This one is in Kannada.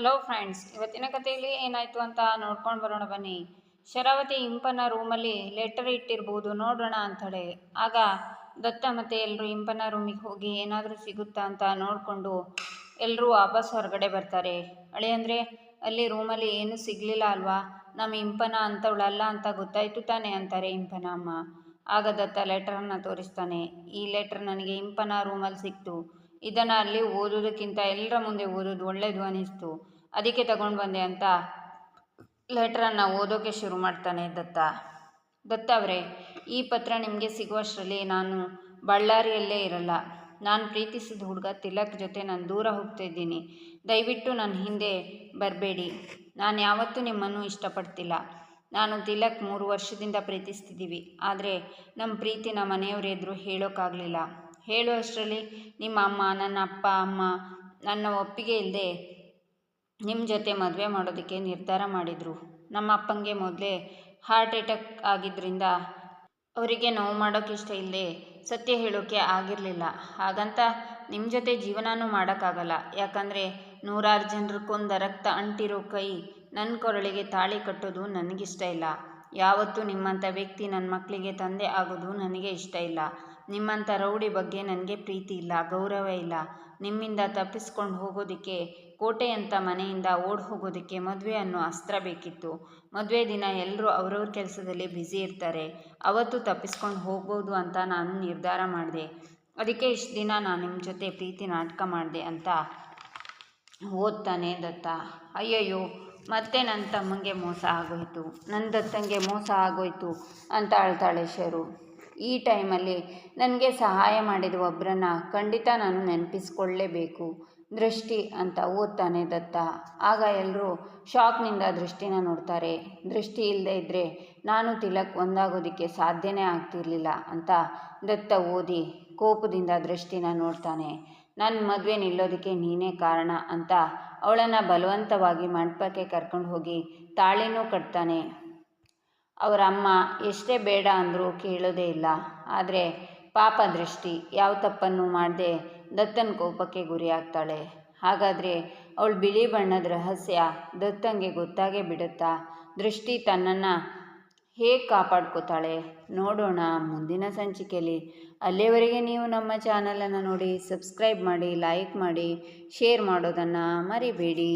ಹಲೋ ಫ್ರೆಂಡ್ಸ್ ಇವತ್ತಿನ ಕಥೆಯಲ್ಲಿ ಏನಾಯಿತು ಅಂತ ನೋಡ್ಕೊಂಡು ಬರೋಣ ಬನ್ನಿ. ಶರಾವತಿ ಇಂಪನ ರೂಮಲ್ಲಿ ಲೆಟರ್ ಇಟ್ಟಿರ್ಬೋದು, ನೋಡೋಣ ಅಂತಾಳೆ ಆಗ ದತ್ತ ಮತ್ತು ಎಲ್ಲರೂ ಇಂಪನ ರೂಮಿಗೆ ಹೋಗಿ ಏನಾದರೂ ಸಿಗುತ್ತಾ ಅಂತ ನೋಡಿಕೊಂಡು ಎಲ್ಲರೂ ವಾಪಸ್ ಹೊರಗಡೆ ಬರ್ತಾರೆ. ಅಳಿಯಂದರೆ ಅಲ್ಲಿ ರೂಮಲ್ಲಿ ಏನೂ ಸಿಗಲಿಲ್ಲ ಅಲ್ವಾ? ನಮ್ಮ ಇಂಪನ ಅಂಥವಳಲ್ಲ ಅಂತ ಗೊತ್ತಾಯಿತು ತಾನೇ ಅಂತಾರೆ ಇಂಪನ ಅಮ್ಮ. ಆಗ ದತ್ತ ಲೆಟರನ್ನು ತೋರಿಸ್ತಾನೆ. ಈ ಲೆಟರ್ ನನಗೆ ಇಂಪನ ರೂಮಲ್ಲಿ ಸಿಕ್ತು. ಇದನ್ನು ಅಲ್ಲಿ ಓದೋದಕ್ಕಿಂತ ಎಲ್ಲರ ಮುಂದೆ ಓದೋದು ಒಳ್ಳೆಯದು ಅನ್ನಿಸ್ತು ಅದಕ್ಕೆ ತಗೊಂಡು ಬಂದೆ ಅಂತ ಲೆಟ್ರನ್ನು ಓದೋಕ್ಕೆ ಶುರು ಮಾಡ್ತಾನೆ ದತ್ತ. ದತ್ತ ಅವರೇ, ಈ ಪತ್ರ ನಿಮಗೆ ಸಿಗುವಷ್ಟರಲ್ಲಿ ನಾನು ಬಳ್ಳಾರಿಯಲ್ಲೇ ಇರಲ್ಲ. ನಾನು ಪ್ರೀತಿಸಿದ ಹುಡುಗ ತಿಲಕ್ ಜೊತೆ ನಾನು ದೂರ ಹೋಗ್ತಾ ಇದ್ದೀನಿ. ದಯವಿಟ್ಟು ನನ್ನ ಹಿಂದೆ ಬರಬೇಡಿ. ನಾನು ಯಾವತ್ತೂ ನಿಮ್ಮನ್ನು ಇಷ್ಟಪಡ್ತಿಲ್ಲ. ನಾನು ತಿಲಕ್ ಮೂರು ವರ್ಷದಿಂದ ಪ್ರೀತಿಸ್ತಿದ್ದೀವಿ. ಆದರೆ ನಮ್ಮ ಪ್ರೀತಿನ ಮನೆಯವರೆದ್ರು ಎದುರು ಹೇಳೋಕ್ಕಾಗಲಿಲ್ಲ ಹೇಳುವಷ್ಟರಲ್ಲಿ ನಿಮ್ಮ ಅಮ್ಮ, ನನ್ನ ಅಪ್ಪ, ಅಮ್ಮ, ನನ್ನ ಒಪ್ಪಿಗೆ ಇಲ್ಲದೆ ನಿಮ್ಮ ಜೊತೆ ಮದುವೆ ಮಾಡೋದಕ್ಕೆ ನಿರ್ಧಾರ ಮಾಡಿದರು. ನಮ್ಮ ಅಪ್ಪಂಗೆ ಮೊದಲೇ ಹಾರ್ಟ್ ಅಟ್ಯಾಕ್ ಆಗಿದ್ದರಿಂದ ಅವರಿಗೆ ನೋವು ಮಾಡೋಕ್ಕೆ ಇಷ್ಟ ಇಲ್ಲದೆ ಸತ್ಯ ಹೇಳೋಕ್ಕೆ ಆಗಿರಲಿಲ್ಲ. ಹಾಗಂತ ನಿಮ್ಮ ಜೊತೆ ಜೀವನನೂ ಮಾಡೋಕ್ಕಾಗಲ್ಲ. ಯಾಕಂದರೆ ನೂರಾರು ಜನರಕ್ಕೊಂದು ರಕ್ತ ಅಂಟಿರೋ ಕೈ ನನ್ನ ಕೊರಳಿಗೆ ತಾಳಿ ಕಟ್ಟೋದು ನನಗಿಷ್ಟ ಇಲ್ಲ. ಯಾವತ್ತೂ ನಿಮ್ಮಂಥ ವ್ಯಕ್ತಿ ನನ್ನ ಮಕ್ಕಳಿಗೆ ತಂದೆ ಆಗೋದು ನನಗೆ ಇಷ್ಟ ಇಲ್ಲ. ನಿಮ್ಮಂಥ ರೌಡಿ ಬಗ್ಗೆ ನನಗೆ ಪ್ರೀತಿ ಇಲ್ಲ, ಗೌರವ ಇಲ್ಲ. ನಿಮ್ಮಿಂದ ತಪ್ಪಿಸ್ಕೊಂಡು ಹೋಗೋದಕ್ಕೆ, ಕೋಟೆಯಂಥ ಮನೆಯಿಂದ ಓಡಿ ಹೋಗೋದಕ್ಕೆ ಮದುವೆ ಅನ್ನೋ ಅಸ್ತ್ರ ಬೇಕಿತ್ತು. ಮದುವೆ ದಿನ ಎಲ್ಲರೂ ಅವ್ರವ್ರ ಕೆಲಸದಲ್ಲಿ ಬ್ಯುಸಿ ಇರ್ತಾರೆ. ಅವತ್ತು ತಪ್ಪಿಸ್ಕೊಂಡು ಹೋಗ್ಬೋದು ಅಂತ ನಾನು ನಿರ್ಧಾರ ಮಾಡಿದೆ. ಅದಕ್ಕೆ ಇಷ್ಟು ದಿನ ನಾನು ನಿಮ್ಮ ಜೊತೆ ಪ್ರೀತಿ ನಾಟಕ ಮಾಡಿದೆ ಅಂತ ಓದ್ತಾನೆ ದತ್ತ. ಅಯ್ಯಯ್ಯೋ ಮತ್ತೆ ನನ್ನ ತಮ್ಮಂಗೆ ಮೋಸ ಆಗೋಯಿತು, ನನ್ನ ದತ್ತಂಗೆ ಮೋಸ ಆಗೋಯ್ತು ಅಂತ ಅಳ್ತಾಳೆ ಶರು. ಈ ಟೈಮಲ್ಲಿ ನನಗೆ ಸಹಾಯ ಮಾಡಿದ ಒಬ್ಬರನ್ನ ಖಂಡಿತ ನಾನು ನೆನಪಿಸ್ಕೊಳ್ಳೇಬೇಕು, ದೃಷ್ಟಿ ಅಂತ ಓದ್ತಾನೆ ದತ್ತ. ಆಗ ಎಲ್ಲರೂ ಶಾಕ್ನಿಂದ ದೃಷ್ಟಿನ ನೋಡ್ತಾರೆ, ದೃಷ್ಟಿ ಇಲ್ಲದೆ ಇದ್ದರೆ ನಾನು ತಿಲಕ್ ಒಂದಾಗೋದಕ್ಕೆ ಸಾಧ್ಯನೇ ಆಗ್ತಿರ್ಲಿಲ್ಲ ಅಂತ ದತ್ತ ಓದಿ ಕೋಪದಿಂದ ದೃಷ್ಟಿನ ನೋಡ್ತಾನೆ. ನನ್ನ ಮದುವೆ ನಿಲ್ಲೋದಕ್ಕೆ ನೀನೇ ಕಾರಣ ಅಂತ ಅವಳನ್ನು ಬಲವಂತವಾಗಿ ಮಂಟಪಕ್ಕೆ ಕರ್ಕೊಂಡು ಹೋಗಿ ತಾಳಿನೂ ಕಟ್ತಾನೆ. ಅವರ ಅಮ್ಮ, ಎಷ್ಟೇ ಬೇಡ ಅಂದರೂ ಕೇಳೋದೇ ಇಲ್ಲ. ಆದರೆ ಪಾಪ ದೃಷ್ಟಿ, ಯಾವ ತಪ್ಪನ್ನು ಮಾಡದೆ ದತ್ತನ ಕೋಪಕ್ಕೆ ಗುರಿಯಾಗ್ತಾಳೆ ಹಾಗಾದರೆ ಅವಳು ಬಿಳಿ ಬಣ್ಣದ ರಹಸ್ಯ ದತ್ತಂಗೆ ಗೊತ್ತಾಗೇ ಬಿಡುತ್ತಾ? ದೃಷ್ಟಿ ತನ್ನನ್ನು ಹೇಗೆ ಕಾಪಾಡ್ಕೋತಾಳೆ? ನೋಡೋಣ. ಮುಂದಿನ ಸಂಚಿಕೆಯಲ್ಲಿ. ಅಲ್ಲಿಯವರೆಗೆ ನೀವು ನಮ್ಮ ಚಾನಲನ್ನು ನೋಡಿ, ಸಬ್ಸ್ಕ್ರೈಬ್ ಮಾಡಿ, ಲೈಕ್ ಮಾಡಿ, ಶೇರ್ ಮಾಡೋದನ್ನು ಮರಿಬೇಡಿ.